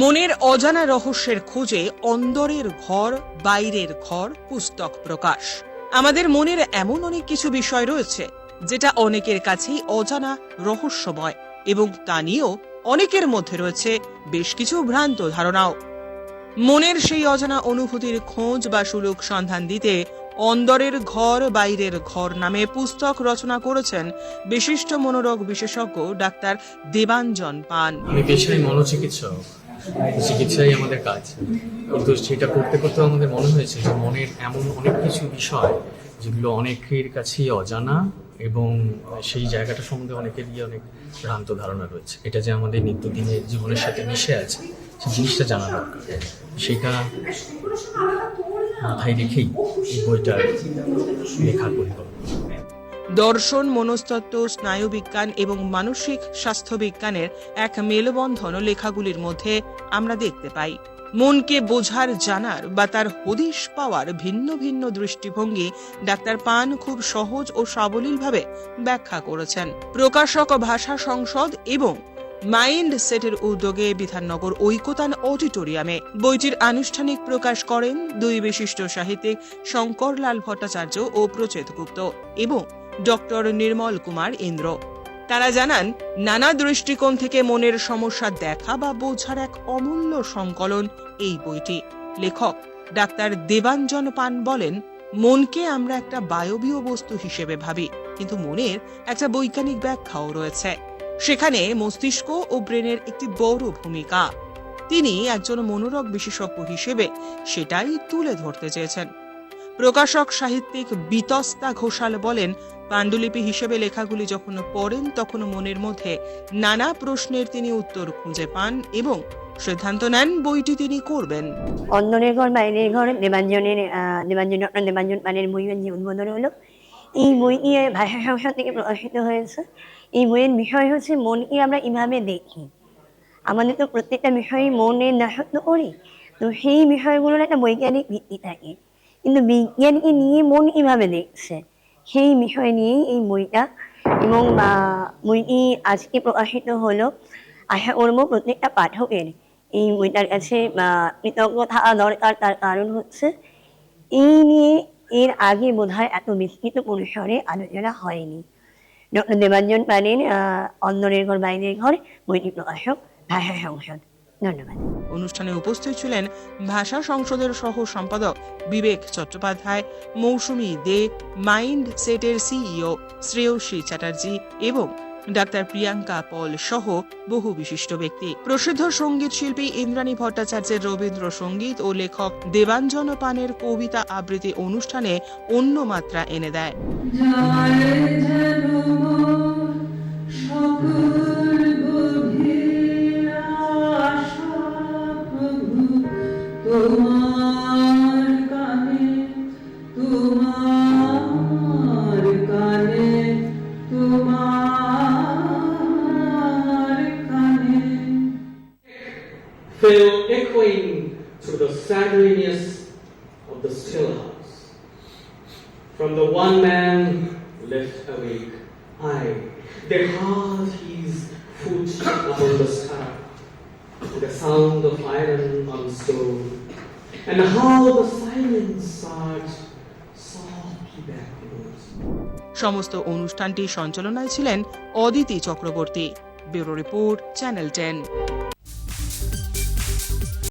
মনের অজানা রহস্যের খোঁজে অন্দরের ঘর, বাইরের ঘর, পুস্তক প্রকাশ। আমাদের মনের এমন অনেক কিছু বিষয় রয়েছে, যেটা অনেকের কাছেই অজানা, রহস্যময় এবং তা নিয়েও অনেকের মধ্যে রয়েছে বেশ কিছু ভ্রান্ত ধারণাও। মনের সেই অজানা অনুভূতির খোঁজ বা সুলুক সন্ধান দিতে অন্দরের ঘর, বাইরের ঘর নামে পুস্তক রচনা করেছেন বিশিষ্ট মনোরোগ বিশেষজ্ঞ ডাক্তার দেবাঞ্জন পান। আমি পেশায় মনোচিকিৎসক। চিকিৎসাই আমাদের কাজ। কিন্তু সেটা করতে করতে আমাদের মনে হয়েছে যে মনের এমন অনেক কিছু বিষয় যেগুলো অনেকের কাছেই অজানা এবং সেই জায়গাটা সম্বন্ধে অনেকেরই অনেক ভ্রান্ত ধারণা রয়েছে। এটা যে আমাদের নিত্যদিনের জীবনের সাথে মিশে আছে সেই জিনিসটা জানা দরকার। সেটা মাথায় রেখেই এই বইটার লেখার পরিকল্পনা। দর্শন, মনস্তত্ত্ব, স্নায়ুবিজ্ঞান এবং মানসিক স্বাস্থ্যবিজ্ঞানের এক মেলবন্ধন লেখাগুলির মধ্যে আমরা দেখতে পাই। মনকে বোঝার, জানার বা তার হদিশ পাওয়ার ভিন্ন ভিন্ন দৃষ্টিভঙ্গি ডাক্তার পান খুব সহজ ও সাবলীলভাবে ব্যাখ্যা করেছেন। প্রকাশক, ভাষা সংসদ এবং মাইন্ড সেটের উদ্যোগে বিধাননগর ঐকতান অডিটোরিয়ামে বইটির আনুষ্ঠানিক প্রকাশ করেন দুই বিশিষ্ট সাহিত্যিক শঙ্করলাল ভট্টাচার্য ও প্রচেত গুপ্ত এবং ডক্টর নির্মল কুমার ইন্দ্র। তারা জানান, নানা দৃষ্টিকোণ থেকে মনের সমস্যা দেখা বা বোঝার এক অমূল্য সংকলন এই বইটি। লেখক ডাক্তার দেবাঞ্জন পান বলেন, মনকে আমরা একটা বায়বীয় বস্তু হিসেবে ভাবি, কিন্তু মনের একটা বৈজ্ঞানিক ব্যাখ্যাও রয়েছে। সেখানে মস্তিষ্ক ও ব্রেনের একটি বড় ভূমিকা। তিনি একজন মনোরোগ বিশেষজ্ঞ হিসেবে সেটাই তুলে ধরতে চেয়েছেন। প্রকাশক সাহিত্যিক বিতস্তা ঘোষাল বলেন পাণ্ডুলিপি হিসেবে লেখাগুলি যখন পড়েন তখন মনের মধ্যে নানা প্রশ্নের তিনি উত্তর খুঁজে পান এবং সিদ্ধান্ত নেন বইটি তিনি করবেন। অন্দরের ঘর বাইরের ঘর দেবাঞ্জনের আহ, দেবাঞ্জন ডক্টর পানের বইয়ের যে উদ্বোধন হলো এই বই নিয়ে ভাষা সংসদ থেকে প্রকাশিত হয়েছে। এই বইয়ের বিষয় হচ্ছে মনকে আমরা এভাবে দেখি। আমাদের তো প্রত্যেকটা বিষয়ে মনের দাসত্ব করি। তো সেই বিষয়গুলোর একটা বৈজ্ঞানিক ভিত্তি থাকে। কিন্তু বিজ্ঞানকে নিয়ে মন এভাবে দেখছে সেই বিষয় নিয়েই এই বইটা এবং বইটি আজকে প্রকাশিত হলো আশা করব প্রত্যেকটা পাঠকের এই বইটার কাছে কৃতজ্ঞ থাকা দরকার তার কারণ হচ্ছে এই নিয়ে এর আগে বোধ হয় এত বিস্তৃত পরিসরে আলোচনা হয়নি ডক্টর দেবাঞ্জন আহ, অন্দরের ঘর বাইরের ঘর বইটি প্রকাশক ভাষা সংসদ ধন্যবাদ অনুষ্ঠানে উপস্থিত ছিলেন ভাষা সংসদের সহ সম্পাদক বিবেক চট্টোপাধ্যায় মৌসুমী দে মাইন্ড সেটের সিইও শ্রেয়সী চ্যাটার্জি এবং ডাক্তার প্রিয়াঙ্কা পল সহ বহু বিশিষ্ট ব্যক্তি প্রসিদ্ধ সংগীত শিল্পী ইন্দ্রাণী ভট্টাচার্যের রবীন্দ্র সংগীত ও লেখক দেবাঞ্জন পানের কবিতা আবৃত্তি অনুষ্ঠানে অন্য মাত্রা এনে দেয় তোমার কানে তোমার কানে তোমার কানে fell echoing through the sadness of the still house. From the one man left awake, I, they heard his foot upon the star, the sound of iron on stone, and how the silence sighed softly backwards. সমস্ত অনুষ্ঠানটি সঞ্চালনায় ছিলেন Aditi Chakraborty bureau report, channel ten